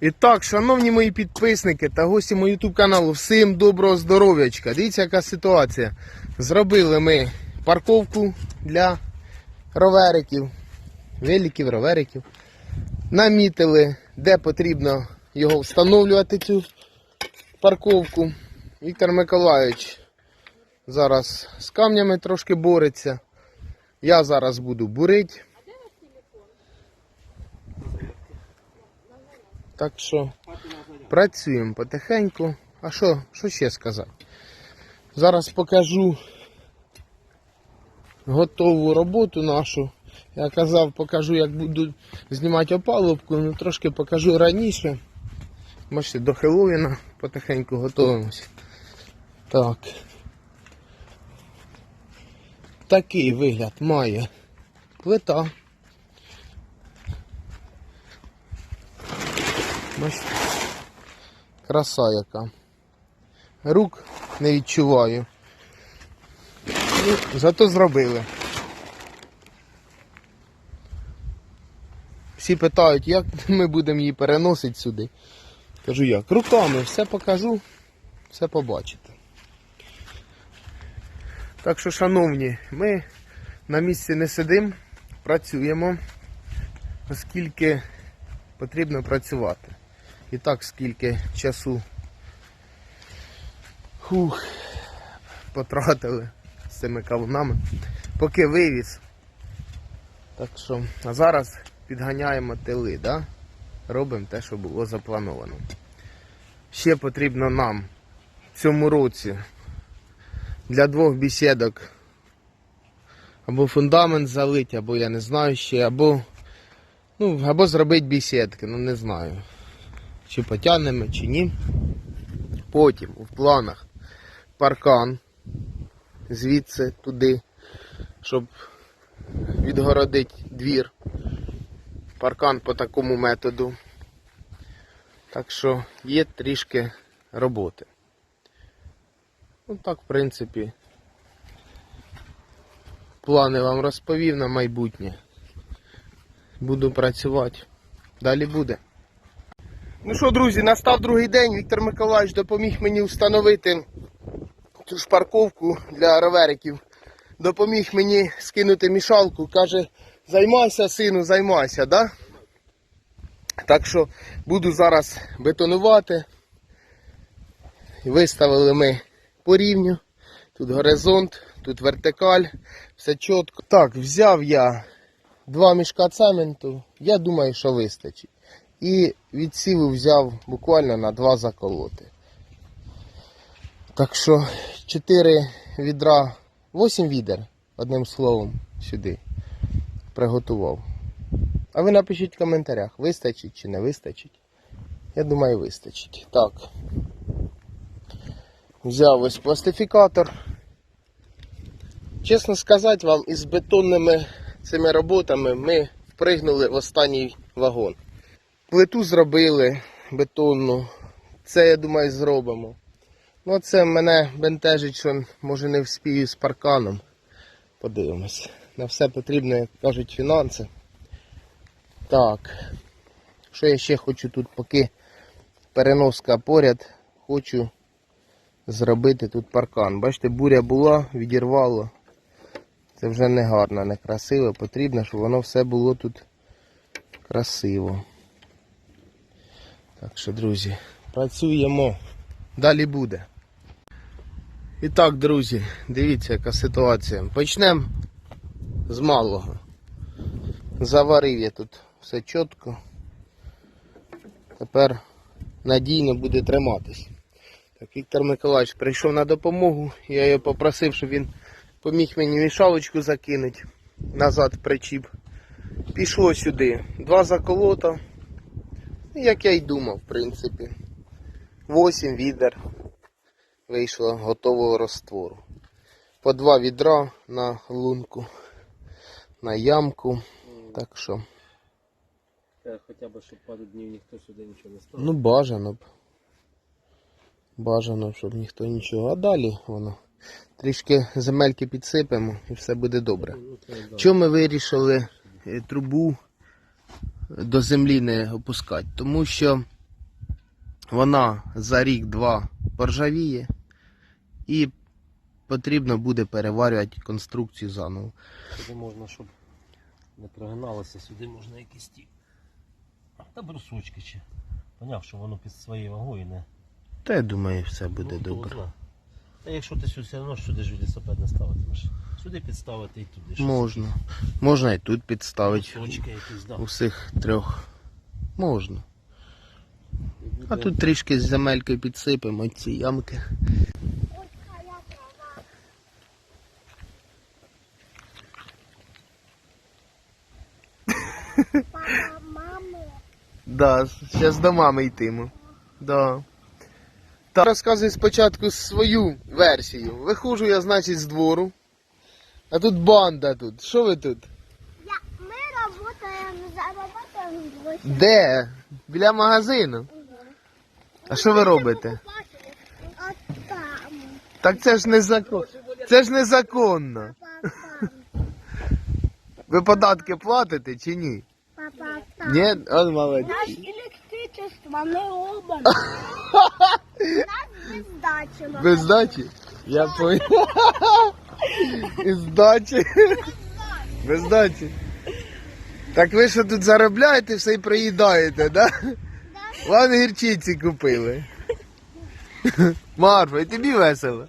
І так, шановні мої підписники та гості мого YouTube каналу, всім доброго здоров'ячка. Дивіться, яка ситуація. Зробили ми парковку для ровериків, великів, ровериків. Намітили, де потрібно його встановлювати, цю парковку. Віктор Миколайович зараз з камнями трошки бореться. Я зараз буду бурити. Так що працюємо потихеньку. А що, що ще сказати? Зараз покажу готову роботу нашу. Я казав, покажу, як буду знімати опалубку, ну трошки покажу раніше. Бачите, до Хеллоуіна потихеньку готуємося. Так. Такий вигляд має плита. Бачите? Краса яка. Рук не відчуваю. Ну, зато зробили. Всі питають, як ми будемо її переносити сюди. Кажу як. Руками все покажу, все побачите. Так що, шановні, ми на місці не сидимо, працюємо, оскільки потрібно працювати. І так скільки часу хух, потратили з цими кавунами, поки вивіз. Так що, а зараз підганяємо тили, да? робимо те, що було заплановано. Ще потрібно нам в цьому році для двох бесідок або фундамент залити, або я не знаю ще, або, ну, або зробити бесідки, ну не знаю чи потягнемо, чи ні. Потім в планах паркан звідси туди, щоб відгородити двір. Паркан по такому методу. Так що є трішки роботи. Ну так, в принципі, плани вам розповів на майбутнє. Буду працювати. Далі буде. Ну що, друзі, настав другий день. Віктор Миколаївич допоміг мені встановити цю ж парковку для ровериків. Допоміг мені скинути мішалку. Каже, займайся, сину, займайся, да? Так що буду зараз бетонувати. Виставили ми по рівню. Тут горизонт, тут вертикаль, все чітко. Так, взяв я два мішка цементу. Я думаю, що вистачить і відсіву взяв буквально на два заколоти. Так що 4 відра, 8 відер, одним словом, сюди приготував. А ви напишіть в коментарях, вистачить чи не вистачить. Я думаю, вистачить. Так. Взяв ось пластифікатор. Чесно сказати вам, із бетонними цими роботами ми впригнули в останній вагон. Плиту зробили бетонну. Це, я думаю, зробимо. Ну, це мене бентежить, що може не вспію з парканом. Подивимось. На все потрібно, як кажуть, фінанси. Так. Що я ще хочу тут, поки переноска поряд, хочу зробити тут паркан. Бачите, буря була, відірвало. Це вже не гарно, не красиво. Потрібно, щоб воно все було тут красиво. Так що, друзі, працюємо. Далі буде. І так, друзі, дивіться, яка ситуація. Почнемо з малого. Заварив я тут все чітко. Тепер надійно буде триматись. Так, Віктор Миколаївич прийшов на допомогу. Я його попросив, щоб він поміг мені мішалочку закинути назад в причіп. Пішло сюди. Два заколота. Як я й думав, в принципі. 8 відер вийшло готового розтвору. По два відра на лунку, на ямку. Так що, Е, Хоча б, щоб пару днів ніхто сюди нічого не ставив. ну бажано б. Бажано, щоб ніхто нічого. А далі воно. Трішки земельки підсипемо і все буде добре. Ну. Чому ми вирішили е, трубу до землі не опускати? Тому що вона за рік-два поржавіє і потрібно буде переварювати конструкцію заново. Сюди можна, щоб не прогиналося, сюди можна якісь ті. Та брусочки чи. Поняв, що воно під своєю вагою не. Та я думаю, все буде ну, добре. Та якщо ти сюди все одно сюди ж велосипед не ставитимеш. Сюди підставити і туди щось. Можна. Можна і тут підставити. Якісь, да. У всіх трьох. Можна. А тут трішки з земелькою підсипемо ці ямки. Папа, мами. Да, зараз до мами йтиму. Да. Та розказуй спочатку свою версію. Виходжу я, значить, з двору. А тут банда тут. Що ви тут? Я, мы работаем, зарабатываем гроши. Де? Біля магазину. А що ви робите? А там, Так це ж незаконно. Це ж незаконно. папа, там, Ви податки платите чи ні? папа, там. Ні? От молодець. Наш электричество не робимо. Нас без здачі. Без здачі? Я понял. Із здачі. Без здачі. Так ви що тут заробляєте, все і приїдаєте, да? Вам гірчиці купили. Марфа, і тобі весело.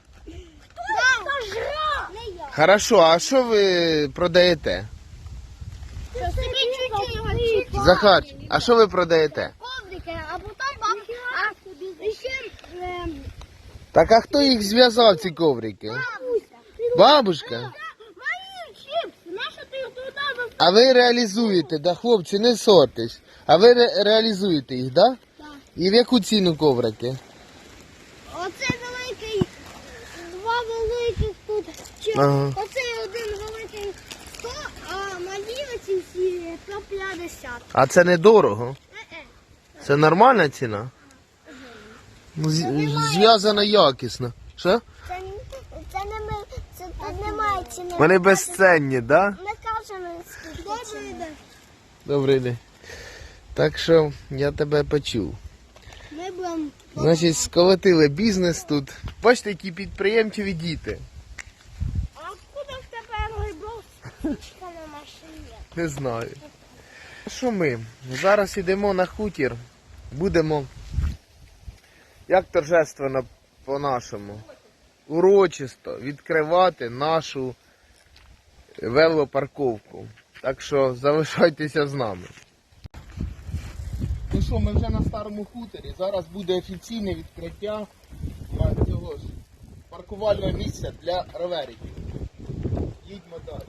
Хорошо, а що ви продаєте? Захар, а що ви продаєте? коврики, а потім вам... Так а хто їх зв'язав, ці коврики? Бабушка? Засунув? А ви реалізуєте, да, хлопці, не ссорьтесь. А ви ре- реалізуєте їх, да? Так. І в яку ціну коврики? Оце великий, два великих тут. Чи, Ага. Оцей один великий 100, а малі оці всі 150. А це недорого. Е-е. Це нормальна ціна? Ну, з- Зв'язано якісно. Що? Це, це не ми, це тут немає ціни. Вони безцінні, да? Ми кажемо, скільки день. Добрий день. Так що я тебе почув. Ми будемо... Значить, сколотили бізнес тут. Бачите, які підприємчиві діти. А откуда в тебе рибов на машині? Не знаю. Що ми? Зараз йдемо на хутір. Будемо, як торжественно по-нашому, урочисто відкривати нашу велопарковку. Так що залишайтеся з нами. Ну що, ми вже на старому хуторі. Зараз буде офіційне відкриття цього ж паркувального місця для ровериків. Їдьмо далі.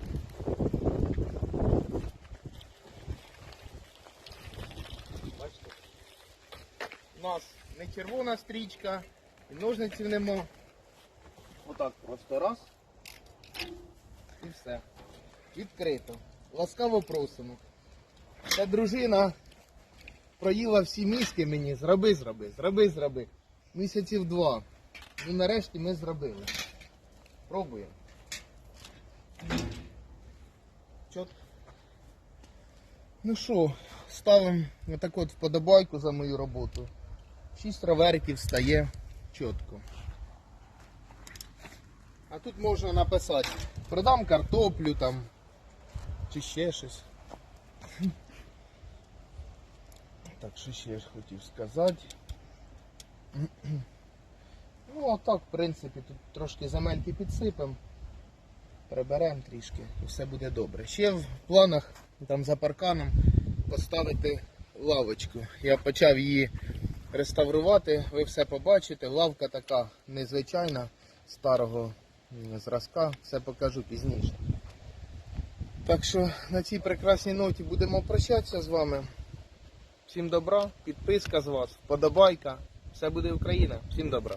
Бачите? У нас не червона стрічка, і ножниців нема. Отак просто раз. І все. Відкрито. Ласкаво просимо. Ця дружина проїла всі мізки мені. Зроби, зроби, зроби, зроби. Місяців два. Ну нарешті ми зробили. Пробуємо. Чот. Ну що, ставимо отак от вподобайку за мою роботу. Шість ровериків стає чітко. Тут можна написати, продам картоплю там, чи ще щось. Так, що ще я хотів сказати. Ну, а так, в принципі, тут трошки земельки підсипемо, приберемо трішки і все буде добре. Ще в планах там за парканом поставити лавочку. Я почав її реставрувати, ви все побачите. Лавка така незвичайна, старого зразка, все покажу пізніше. Так що на цій прекрасній ноті будемо прощатися з вами. Всім добра, підписка з вас, вподобайка. Все буде Україна. Всім добра.